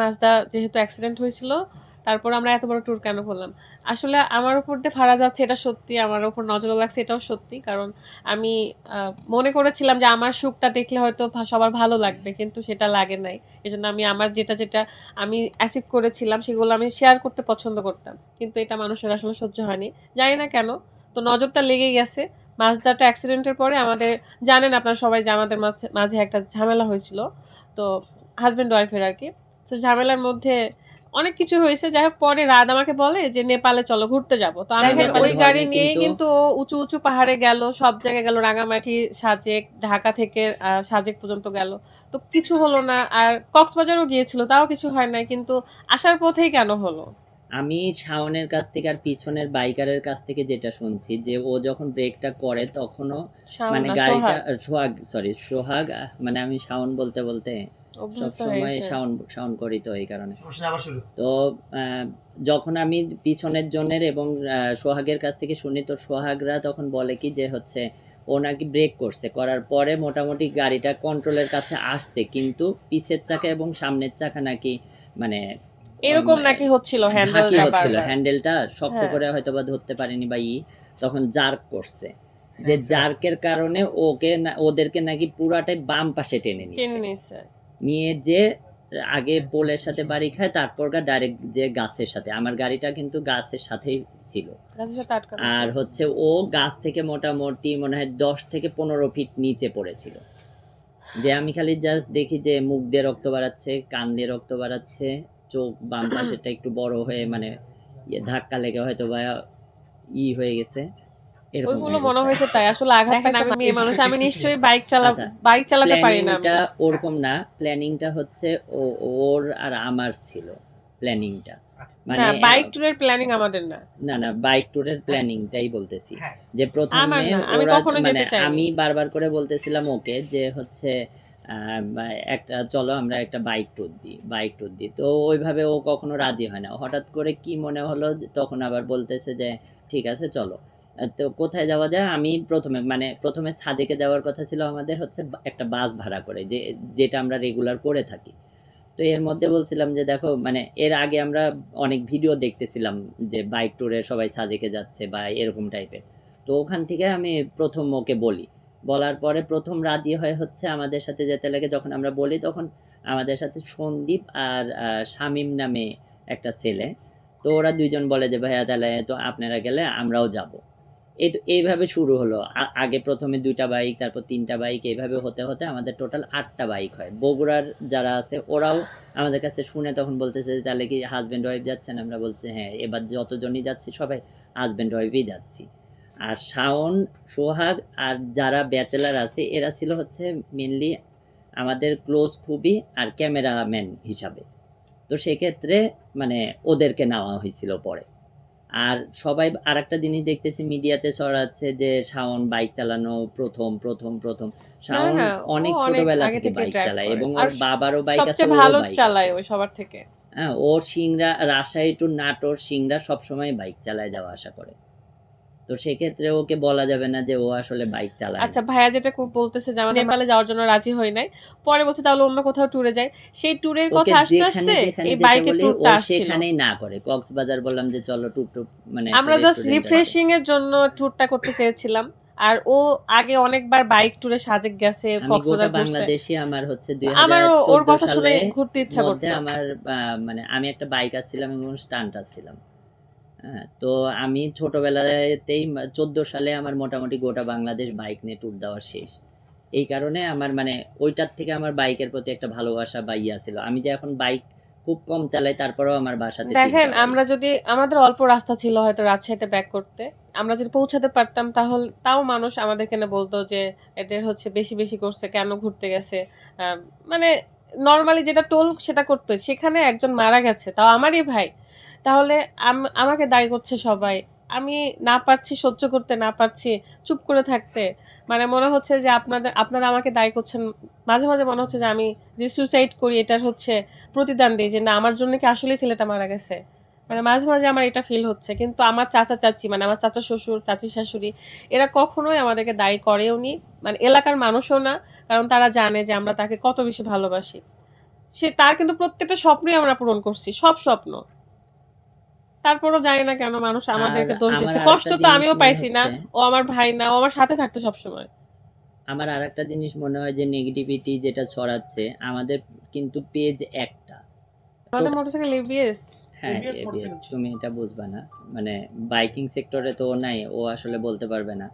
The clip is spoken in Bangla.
মাজদা যেহেতু অ্যাক্সিডেন্ট হয়েছিল, তারপর আমরা এত বড় ট্যুর কেন করলাম? আসলে আমার উপর দিয়ে ফারা যাচ্ছে এটা সত্যি। আমার উপর নজর লাগছে, এটাও সত্যি। কারণ আমি মনে করেছিলাম যে আমার সুখটা দেখলে হয়তো সবার ভালো লাগবে, কিন্তু সেটা লাগে নাই। এজন্য আমি আমার যেটা যেটা আমি অ্যাচিভ করেছিলাম, সেগুলো আমি শেয়ার করতে পছন্দ করতাম। কিন্তু এটা মানুষের আসলে সহ্য হয়নি। জানি না কেন, তো নজরটা লেগে গেছে। মাজদাটা অ্যাক্সিডেন্টের পরে আমাদের, জানেন আপনারা সবাই যে আমাদের মাঝে মাঝে একটা ঝামেলা হয়েছিল। তো হাজব্যান্ড ওয়াইফের আর কি। তো ঝামেলার মধ্যে অনেক কিছু হয়েছে। যাই হোক পরে রাত আমাকে বলে যে নেপালে চলো ঘুরতে যাব। তো আমি ওই গাড়ি নিয়ে কিন্তু- উঁচু উঁচু পাহাড়ে গেল সব জায়গায় গেল রাঙামাটি সাজেক ঢাকা থেকে আহ, সাজেক পর্যন্ত গেল। তো কিছু হলো না আর কক্সবাজারও গিয়েছিল তাও কিছু হয় নাই কিন্তু আসার পথেই কেন হলো? আমি শাওনের কাছ থেকে আর পিছনের বাইকারের কাছ থেকে যেটা শুনছি যে ও যখন ব্রেকটা করে তখনও মানে গাড়িটা সোহাগ, সরি সোহাগ আহ, মানে আমি শাওন বলতে বলতে সবসময়। শাওন শাওন করি তো এই কারণে। তো আহ, যখন আমি পিছনের জনের এবং আহ, সোহাগের কাছ থেকে শুনি তো সোহাগরা তখন বলে কি যে হচ্ছে ও নাকি ব্রেক করছে করার পরে মোটামুটি গাড়িটা কন্ট্রোলের কাছে আসছে কিন্তু পিছের চাকা এবং সামনের চাকা নাকি মানে এরকম নাকি হচ্ছিল হ্যান্ডেল হচ্ছিল হ্যান্ডেলটা শক্ত হ্যাঁ। করে হয়তো বা ধরতে পারেনি বা ই তখন জার্ক করছে। যে আচ্ছা। জার্কের কারণে ওকে ওদেরকে নাকি পুরাটাই বাম পাশে টেনে নিচ্ছে নিচ্ছে নিয়ে যে আগে আচ্ছা, পোলের সাথে আচ্ছা। বাড়ি খায় তারপর ডাইরেক্ট যে গাছের সাথে। আমার গাড়িটা কিন্তু গাছের সাথেই ছিল। আর হচ্ছে ও গাছ থেকে মোটামুটি মনে হয় দশ থেকে পনেরো ফিট নিচে পড়েছিল। যে আমি খালি জাস্ট দেখি যে মুখ দিয়ে রক্ত বাড়াচ্ছে কান দিয়ে রক্ত বাড়াচ্ছে চোখ বাম পাশেরটা একটু বড় হয়ে মানে ইয়ে ধাক্কা লেগে হয়তো বা ই হয়ে গেছে। ওইগুলো মনে হয়েছে তাই আসলে আঘাত পাইছে আমি- মেয়ে মানুষ। আমি নিশ্চয়ই বাইক চালা আচ্ছা, বাইক চালাতে পারি না। আমি। ওরকম না। প্ল্যানিংটা হচ্ছে ওর আর আমার ছিল প্ল্যানিংটা মানে বাইক ট্যুরের প্ল্যানিং আমাদের না। না না বাইক ট্যুরের প্ল্যানিংটাই বলতেছি। হ্যাঁ। যে প্রথমে আমি কখনো মানে যেতে। আমি বারবার করে বলতেছিলাম ওকে যে হচ্ছে একটা, চলো আমরা একটা বাইক ট্যুর দিই বাইক ট্যুর দিই। তো ওইভাবে ও কখনো রাজি হয় না। হঠাৎ করে কি মনে হলো, তখন আবার বলতেছে যে, ঠিক আছে, চলো। তো কোথায় যাওয়া যায়? আমি প্রথমে মানে প্রথমে সাদেকে যাওয়ার কথা ছিল আমাদের হচ্ছে একটা বাস ভাড়া করে, যে, যেটা আমরা রেগুলার করে থাকি। তো এর মধ্যে বলছিলাম যে, দেখো মানে এর আগে আমরা অনেক ভিডিও দেখতেছিলাম যে বাইক ট্যুরে সবাই সাদেকে যাচ্ছে বা এরকম টাইপের তো ওখান থেকে আমি প্রথম ওকে বলি। বলার পরে প্রথম রাজি হয় হচ্ছে আমাদের সাথে যেতে লাগে। যখন আমরা বলি তখন আমাদের সাথে সন্দীপ আর শামীম নামে একটা ছেলে। তো ওরা দুইজন বলে যে, ভাইয়া তাহলে তো আপনারা গেলে আমরাও যাব। এই তো, এইভাবে শুরু হলো। আগে প্রথমে দুইটা বাইক তারপর তিনটা বাইক এইভাবে হতে হতে আমাদের টোটাল আটটা বাইক হয়। বগুড়ার যারা আছে ওরাও আমাদের কাছে শুনে তখন বলতেছে তাহলে কি হাজব্যান্ড ওয়াইফ যাচ্ছেন? আমরা বলছি হ্যাঁ এবার যতজনই যাচ্ছি সবাই হাজব্যান্ড ওয়াইফই যাচ্ছি। আর শাওন সোহাগ আর যারা ব্যাচেলার আছে এরা ছিল হচ্ছে মেনলি আমাদের ক্লোজ খুবই আর ক্যামেরাম্যান হিসাবে। তো সেক্ষেত্রে মানে ওদেরকে নেওয়া হয়েছিল পরে। আর সবাই আর একটা জিনিস দেখতেছি মিডিয়াতে ছড়াচ্ছে যে শাওন বাইক চালানো প্রথম প্রথম প্রথম। শাওন অনেক ছোটবেলা থেকে বাইক চালায় এবং আর ওর বাবারও বাইক আছে ভালো চালায়। ওই সবার থেকে। হ্যাঁ ওর সিংড়া রাজশাহী টু নাটোর সিংড়া সবসময় বাইক চালায় যাওয়া আসা করে। তো সেক্ষেত্রে ওকে বলা যাবে না যে ও আসলে বাইক চালায়। আচ্ছা ভাইয়া যেটা খুব বলতেছে যে আমরা নেপালে যাওয়ার জন্য রাজি হই নাই। পরে বলছে তাহলে অন্য কোথাও ট্যুরে যাই। সেই ট্যুরের কথা আসতে আসতে এই বাইকের বলি, ট্যুরটা আসছিল। সেখানেই না করে। কক্সবাজার বললাম যে চলো টুক টুক মানে আমরা জাস্ট রিফ্রেশিং এর জন্য ট্যুরটা করতে চেয়েছিলাম। আর ও আগে অনেকবার বাইক ট্যুরে সাজেক গেছে কক্সবাজার বাংলাদেশি আমার হচ্ছে দুই আমারও ওর কথা শুনে সালে ঘুরতে ইচ্ছা করতে। আমার মানে আমি একটা বাইক আসছিলাম এবং স্টান্ট আসছিলাম। হ্যাঁ তো আমি ছোটবেলাতেই চোদ্দ সালে আমার মোটামুটি গোটা বাংলাদেশ বাইক নিয়ে ট্যুর দেওয়া শেষ। এই কারণে আমার মানে ওইটার থেকে আমার বাইকের প্রতি একটা ভালোবাসা বা ইয়া ছিল। আমি যে এখন বাইক খুব কম চালাই তারপরেও আমার বাসাতে দেখেন আমরা যদি আমাদের অল্প রাস্তা ছিল হয়তো রাজশাহীতে ব্যাক করতে। আমরা যদি পৌঁছাতে পারতাম তাহলে তাও মানুষ আমাদের কেন বলতো যে এদের হচ্ছে বেশি বেশি করছে কেন ঘুরতে গেছে? মানে নর্মালি যেটা টোল সেটা করতো। সেখানে একজন মারা গেছে তাও আমারই ভাই। তাহলে আম- আমাকে দায়ী করছে সবাই। আমি না পারছি, সহ্য করতে না পারছি, চুপ করে থাকতে। মানে মনে হচ্ছে যে আপনাদের, আপনারা আমাকে দায়ী করছেন। মাঝে মাঝে মনে হচ্ছে যে আমি যে সুসাইড করি, এটার হচ্ছে প্রতিদান দিই যে, না, আমার জন্য কি আসলে ছেলেটা মারা গেছে? মানে মাঝে মাঝে আমার এটা ফিল হচ্ছে। কিন্তু আমার চাচা চাচি মানে আমার চাচা শ্বশুর, চাচি শাশুড়ি, এরা কখনোই আমাদেরকে দায়ী করেও নি। মানে এলাকার মানুষও না, কারণ তারা জানে যে আমরা তাকে কত বেশি ভালোবাসি। সে, তার কিন্তু প্রত্যেকটা স্বপ্নই আমরা পূরণ করছি, সব স্বপ্ন। তারপরও জানি না কেন মানুষ আমাদেরকে দোষ দিচ্ছে। কষ্ট তো আমিও পাইছি না। ও আমার ভাই না ও আমার সাথে থাকতো সবসময়। আমার আর একটা জিনিস মনে হয় যে নেগেটিভিটি যেটা ছড়াচ্ছে আমাদের কিন্তু পেজ একটা। আমাদের মোটরসাইকেল এবিএস হ্যাঁ। তুমি এটা বুঝবা না। মানে বাইকিং সেক্টরে তো ও নাই ও আসলে বলতে পারবে না।